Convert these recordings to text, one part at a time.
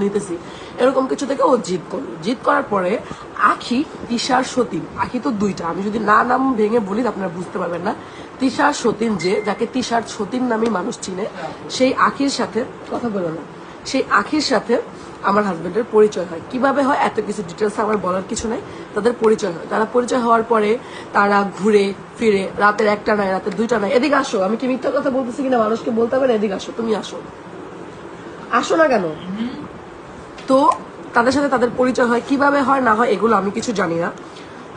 নিতেছি। এরকম কিছু থেকে ও জিদ করল জিদ করার পরে আখি তিশার সতীন, আখি তো দুইটা। আমি যদি না নাম ভেঙে বলি, আপনারা বুঝতে পারবেন না। তিশার সতীন যে, যাকে তিশার সতীন নামে মানুষ চিনে, সেই আখির সাথে কথা বলো না। সেই আখির সাথে আমার হাজবেন্ডের পরিচয় হয়। কীভাবে হয়, এত কিছু ডিটেলস আমার বলার কিছু নাই। তাদের পরিচয় হয়। তারা পরিচয় হওয়ার পরে তারা ঘুরে, ফিরে, রাতের একটা নাই, রাতের দুইটা নাই। এদিকে আসো, আমি কি মিথ্যা কথা বলতেছি কিনা? মানুষকে বলতে পারে এদিকে আসো। তুমি আসো। আসো না কেন? তো তাদের সাথে তাদের পরিচয় হয় কীভাবে হয় না হয় এগুলো আমি কিছু জানি না।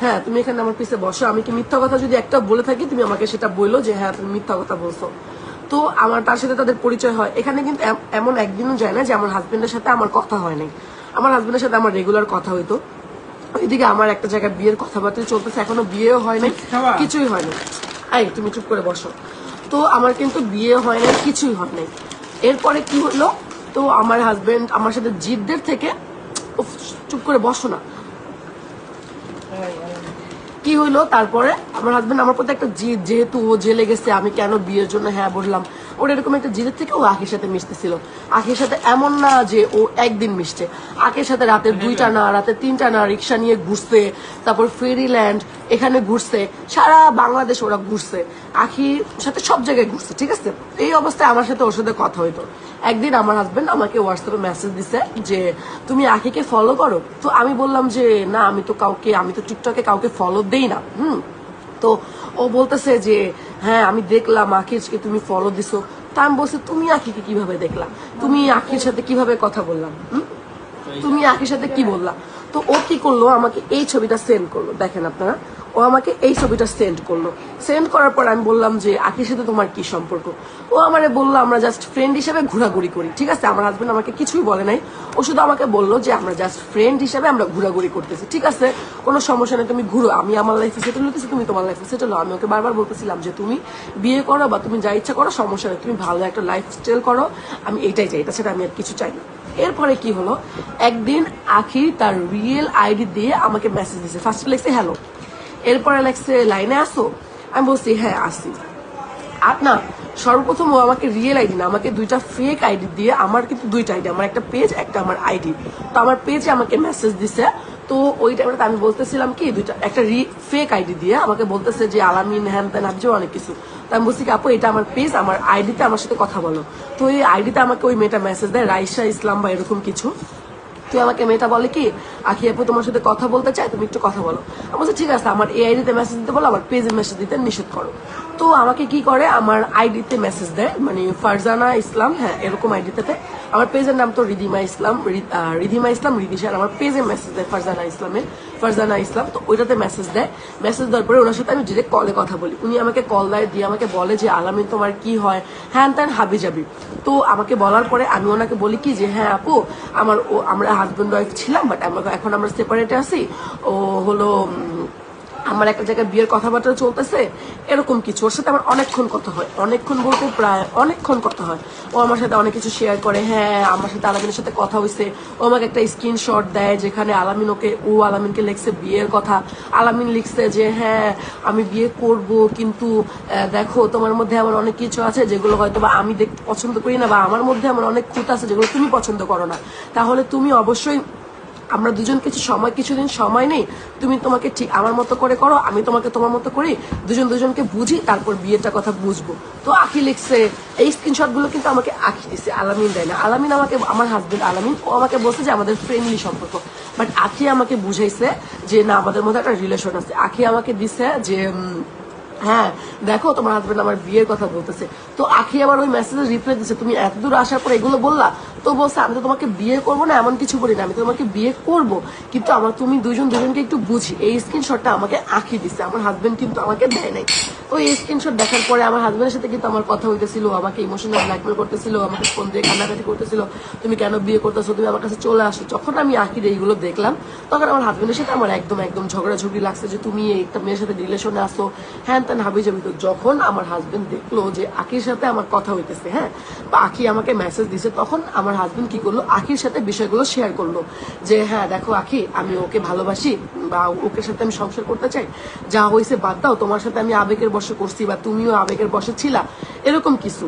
হ্যাঁ তুমি এখানে আমার পিছে বসো আমি কি মিথ্যা কথা যদি একটা বলে থাকি তুমি আমাকে সেটা বলল যে হ্যাঁ তুমি মিথ্যা কথা বলছো। তো আমার তার সাথে তাদের পরিচয় হয়। এখানে কিন্তু এমন একদিনও যায় না যে আমার হাজবেন্ডের সাথে আমার কথা হয় নাই। আমার হাজবেন্ডের সাথে আমার রেগুলার কথা হইতো। এদিকে আমার একটা জায়গায় বিয়ের কথাবার্তা চলতেছে এখনও বিয়েও হয় নাই কিছুই হয় নাই। এই তুমি চুপ করে বসো। তো আমার কিন্তু বিয়ে হয় নাই কিছুই হয় নাই। এরপরে কি হলো? তো আমার হাজবেন্ড আমার সাথে জিদদের থেকে চুপ করে বসো না। কি হইল? তারপরে আমার হাজবেন্ড আমার প্রতি একটা জিদ, যেহেতু ও জেলে গেছে, আমি কেন বিয়ের জন্য হ্যাঁ বললাম। ওর এরকম একটা জিদের থেকে ও আখির সাথে মিশতেছিল। আখির সাথে এমন না যে ও একদিন মিশছে। আখের সাথে রাতে দুইটা না, রাতে তিনটা না রিক্সা নিয়ে ঘুরছে, তারপর ফেরিল্যান্ড, এখানে ঘুরছে, সারা বাংলাদেশ ওরা ঘুরছে। আখির সাথে সব জায়গায় ঘুরছে, ঠিক আছে? এই অবস্থায় আমার সাথে ওর সাথে কথা হইতো। একদিন আমার হাজবেন্ড আমাকে হোয়াটসঅ্যাপে মেসেজ দিছে যে, তুমি আখিকে ফলো করো? তো আমি বললাম যে, না, আমি তো কাউকে, আমি তো টিকটকে কাউকে ফলো দেই না। হুম? তো ও বলতেছে যে হ্যাঁ আমি দেখলাম আকিজকে তুমি ফলো দিছো। তা আমি বলছি, তুমি আকিকে কীভাবে দেখলাম তুমি আখির সাথে কীভাবে কথা বললাম তুমি আখির সাথে কি বললা? তো ও কি করল? আমাকে এই ছবিটা সেন্ড করল। দেখেন আপনারা, ও আমাকে এই ছবিটা সেন্ড করল। সেন্ড করার পর আমি বললাম যে আখির সাথে তোমার কি সম্পর্ক? ও আমারে বলল, আমরা জাস্ট ফ্রেন্ড হিসেবে ঘোরাঘুরি করি, ঠিক আছে? আমার হাজবেন্ড আমাকে কিছুই বলে নাই। ও শুধু আমাকে বলল যে, আমরা জাস্ট ফ্রেন্ড হিসেবে আমরা ঘোরাঘুরি করতেছি, ঠিক আছে? কোনো সমস্যা নেই, তুমি ঘুরো। আমি আমার লাইফে সেটেল হতেছি তুমি তোমার লাইফে সেটেল হও। আমি ওকে বারবার বলতেছিলাম যে, তুমি বিয়ে করো বা তুমি যা ইচ্ছা করো, সমস্যা নেই। তুমি ভালো একটা লাইফ স্টাইল করো। আমি এটাই চাই। এটা আমি আর কিছু চাই না। এরপরে কি হলো? একদিন আখি তার রিয়েল আইডি দিয়ে আমাকে মেসেজ দিয়েছে। ফার্স্টে লিখছে হ্যালো এরপরে লিখছে লাইনে আসো আমি বলছি হ্যাঁ আসি আপনার সর্বপ্রথম ও আমাকে রিয়েল আইডি না, আমাকে দুইটা ফেক আইডি দিয়ে আমার কিন্তু দুইটা আইডি আমার একটা পেজ একটা আমার আইডি তো আমার পেজে আমাকে মেসেজ দিছে। তো ওই টাইমে আমি বলতেছিলাম কি, দুইটা, একটা রি ফেক আইডি দিয়ে আমাকে বলতেছে যে, আলামিন হ্যান ত্যান আবজে অনেক কিছু। তো আমি বলছি কি, আপু, এটা আমার পেজ আমার আইডিতে আমার সাথে কথা বলো। তো ওই আইডিতে আমাকে ওই মেয়েটা মেসেজ দেয়, রাইসা ইসলাম বা এরকম কিছু। তুই আমাকে মেয়েটা বলে কি, আখি আপু, তোমার সাথে কথা বলতে চাই, তুমি একটু কথা বলো। আমি বলছি, ঠিক আছে, আমার এই আইডিতে মেসেজ দিতে বলো, আমার পেজে মেসেজ দিতে নিষেধ করো। তো আমাকে কি করে? আমার আইডিতে মেসেজ দেয় মানে ফারজানা ইসলাম হ্যাঁ এরকম আইডিতে আমার পেজের নাম তো রিদিমা ইসলাম রি- আহ, রিধিমা ইসলাম রিদিশার আমার পেজে মেসেজ দেয় ফারজানা ইসলামের ফারজানা ইসলাম তো ওইটাতে মেসেজ দেয়। মেসেজ দেওয়ার পরে ওনার সাথে আমি ডিরেক্ট কলে কথা বলি। উনি আমাকে কল দেয় দিয়ে আমাকে বলে যে আলামিন তোমার কি হয়? হ্যান ত্যান হাবি যাবি। তো আমাকে বলার পরে আমি ওনাকে বলি কি যে হ্যাঁ আপু আমার ও আমরা হাজব্যান্ড ওয়াইফ ছিলাম বাট আমরা এখন আমরা সেপারেটে আছি। ও হলো আমার একটা জায়গায় বিয়ের কথাবার্তা চলতেছে, এরকম কিছু। ওর সাথে আমার অনেকক্ষণ কথা হয়। অনেকক্ষণ বলতে প্রায় অনেকক্ষণ কথা হয়। ও আমার সাথে অনেক কিছু শেয়ার করে। হ্যাঁ আমার সাথে আলামিনের সাথে কথা হয়েছে ও আমাকে একটা স্ক্রিনশট দেয় যেখানে আলামিন ওকে, ও আলামিনকে লিখছে বিয়ের কথা। আলামিন লিখছে যে হ্যাঁ আমি বিয়ে করব, কিন্তু দেখো, তোমার মধ্যে আমার অনেক কিছু আছে যেগুলো হয়তো বা আমি দেখতে পছন্দ করি না বা আমার মধ্যে আমার অনেক খুঁত আছে যেগুলো তুমি পছন্দ করো না। তাহলে তুমি অবশ্যই আমরা দুজন কিছু সময়, কিছুদিন সময় নেই, তুমি তোমাকে ঠিক আমার মতো করে করো, আমি তোমাকে তোমার মতো করি, দুজন দুজনকে বুঝি, তারপর বিয়েটা কথা বুঝব। তো আখি লিখছে, এই স্ক্রিনশটগুলো কিন্তু আমাকে আখি দিছে, আলামিন দেয় না। আলামিন আমাকে, আমার হাজবেন্ড আলামিন, ও আমাকে বলছে যে আমাদের ফ্রেন্ডলি সম্পর্ক। বাট আখি আমাকে বুঝাইছে যে না, আমাদের মধ্যে একটা রিলেশন আছে। আখি আমাকে দিছে যে হ্যাঁ দেখো তোমার হাজবেন্ড আমার বিয়ের কথা বলতেছে। তো আখি আবার ওই মেসেজে রিপ্লাই দিচ্ছে তুমি এত দূর আসার পর এগুলো বললা? তো বলছে, আমি তো তোমাকে বিয়ে করব না, এমন কিছু বলি না, আমি তোমাকে বিয়ে করব। কিন্তু আমার, তুমি দুজন দুজনকে একটু বুঝি। এই স্ক্রিনশটটা আমাকে আঁকি দিচ্ছে আমার হাজবেন্ড কিন্তু আমাকে দেয় নাই। তো এই স্ক্রিনশট দেখার পরে আমার হাজবেন্ডের সাথে কিন্তু আমার কথা হইতেছিল, আমাকে ইমোশনাল ব্ল্যাকমেল করতেছিল, আমাকে ফোন দিয়ে কান্নাকাটি করতেছিল, তুমি কেন বিয়ে করতেছো? তুমি আমার কাছে চলে আসো। যখন আমি আঁকির এইগুলো দেখলাম, তখন আমার হাজবেন্ডের সাথে আমার একদম একদম ঝগড়াঝগড়ি লাগছে যে, তুমি একটা মেয়ের সাথে রিলেশনে আসো হ্যান ত্যান হাবিজ আমি তো যখন আমার হাজবেন্ড দেখল যে আখির সাথে আমার কথা হইতেছে হ্যাঁ বা আখি আমাকে মেসেজ দিছে, তখন আমার হাজবেন্ড কি করল? আখির সাথে বিষয়গুলো শেয়ার করল যে হ্যাঁ দেখো আখি, আমি ওকে ভালোবাসি বা ওকে সাথে আমি সংসার করতে চাই। যা হয়েছে বাদ দাও, তোমার সাথে আমি আবেগের বসে করছি বা তুমিও আবেগের বসে ছিলা। এরকম কিছু।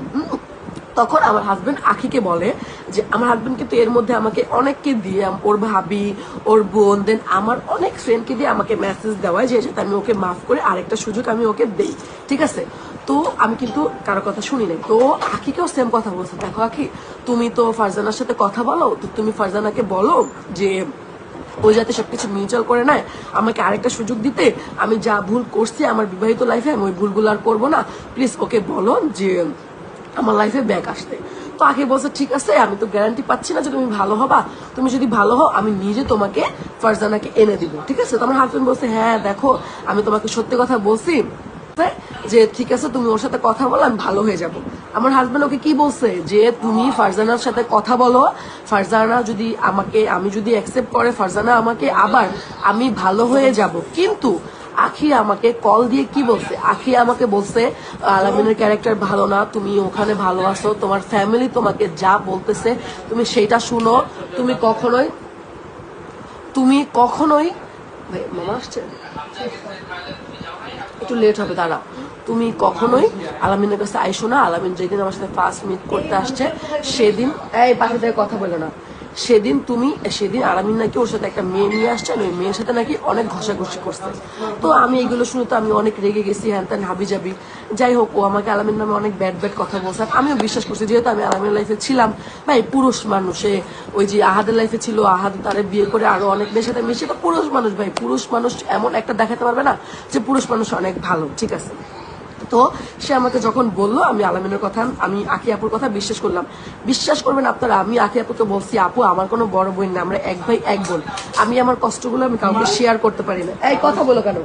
তখন আমার হাজবেন্ড আখিকে বলে যে, আমার হাজবেন্ড কিন্তু এর মধ্যে আমাকে অনেককে দিয়ে, ওর ভাবি, ওর বোন দেন আমার অনেক ফ্রেন্ডকে দিয়ে আমাকে মেসেজ দেওয়ায়, যে আমি ওকে মাফ করে আরেকটা সুযোগ আমি ওকে দেই। ঠিক আছে? তো আমি কিন্তু কারও কথা শুনি নাই। তো আখিকেও সেম কথা বলছে। দেখো আখি, তুমি তো ফারজানার সাথে কথা বলো, তো তুমি ফারজানাকে বলো যে, ও যাতে সবকিছু মিউচুয়াল করে নেয়, আমাকে আরেকটা সুযোগ দিতে। আমি যা ভুল করছি আমার বিবাহিত লাইফে আমি ওই ভুলগুলো আর করব না। প্লিজ ওকে বলো যে আমার লাইফে ব্যাক আসতে। তো আগে বলছে, ঠিক আছে, আমি তো গ্যারান্টি পাচ্ছি না যে তুমি ভালো হবা। তুমি যদি ভালো হও, আমি নিজে তোমাকে, ফারজানাকে এনে দিব। ঠিক আছে? তো আমার হাজবেন্ড বলছে হ্যাঁ দেখো, আমি তোমাকে সত্যি কথা বলছি যে, ঠিক আছে, তুমি ওর সাথে কথা বলো, আমি ভালো হয়ে যাব। আমার হাজবেন্ড ওকে কি বলছে? যে, তুমি ফারজানার সাথে কথা বলো, ফারজানা যদি আমাকে, আমি যদি অ্যাকসেপ্ট করে, ফারজানা আমাকে আবার আমি ভালো হয়ে যাব। কিন্তু আখি আমাকে কল দিয়ে কি বলছে? আখি আমাকে বলছে, আলামিনের ক্যারেক্টার ভালো না, তুমি ওখানে ভালো আছো, তোমার ফ্যামিলি তোমাকে যা বলতেছে, তুমি সেইটা শুনো, তুমি কখনোই তুমি কখনোই একটু লেট হবে তারা তুমি কখনোই আলামিনের কাছে আইসো না, আলামিন যেদিন আমার সাথে ফার্স্ট মিট করতে আসছে, সেদিন, এই পাখি থেকে কথা বলে না। সেদিন তুমি সেদিন আরামিন নাকি ওর সাথে একটা মেয়ে নিয়ে আসছে ওই মেয়ের সাথে নাকি অনেক ঘষাঘষি করছে। তো আমি এগুলো শুনে তো আমি অনেক রেগে গেছি, হ্যান ত্যান হাবি যাবি। যাই হোক, ও আমাকে আলামিন নামে অনেক ব্যাড ব্যাড কথা বলছে। আমিও বিশ্বাস করছি, যেহেতু আমি আলামিনের লাইফে ছিলাম, ভাই, পুরুষ মানুষে ওই যে আহাদের লাইফে ছিল, আহাদ তারে বিয়ে করে আরও অনেক মেয়ের সাথে মিশে, তো পুরুষ মানুষ, ভাই, পুরুষ মানুষ এমন একটা দেখাতে পারবে না যে পুরুষ মানুষ অনেক ভালো, ঠিক আছে? তো সে আমাকে যখন বলল, আমি আলামিনের কথা, আমি আকি আপুর কথা বিশ্বাস করলাম। বিশ্বাস করবেন আপনারা, আমি আকি আপুকে বলছি, আপু, আমার কোনো বড় বোন না আমরা এক ভাই, এক বোন। আমি আমার কষ্টগুলো আমি কাউকে শেয়ার করতে পারি না। এই কথা বলো কেন?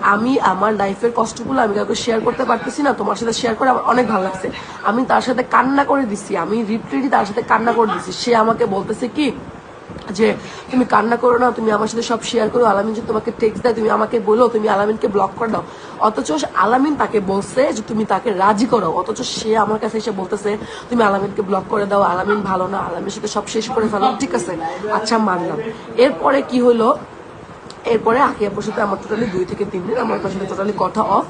আমি আমার লাইফের কষ্টগুলো আমি কাউকে শেয়ার করতে পারতেছি না, তোমার সাথে শেয়ার করে আমার অনেক ভালো লাগছে। আমি তার সাথে কান্না করে দিছি, আমি রিপ্রিটি তার সাথে কান্না করে দিছি। সে আমাকে বলতেছে কি যে, তুমি কান্না করো না, তুমি আমার সাথে সব শেয়ার করো। আলামিন যদি তোমাকে টেক্সট দেয়, তুমি আমাকে বলো, তুমি আলামিনকে ব্লক করে দাও। অথচ আলামিন তাকে বলছে যে, তুমি তাকে রাজি করো। অথচ সে আমার কাছে এসে বলতেছে, তুমি আলামিনকে ব্লক করে দাও, আলামিন ভালো না, আলামিনের সাথে সব শেষ করে ফেলো। ঠিক আছে আচ্ছা মানলাম। এরপরে কি হলো? এরপরে আকিয়াপুর সাথে আমার টোটালি দুই থেকে তিন দিন আমার সাথে টোটালি কথা অফ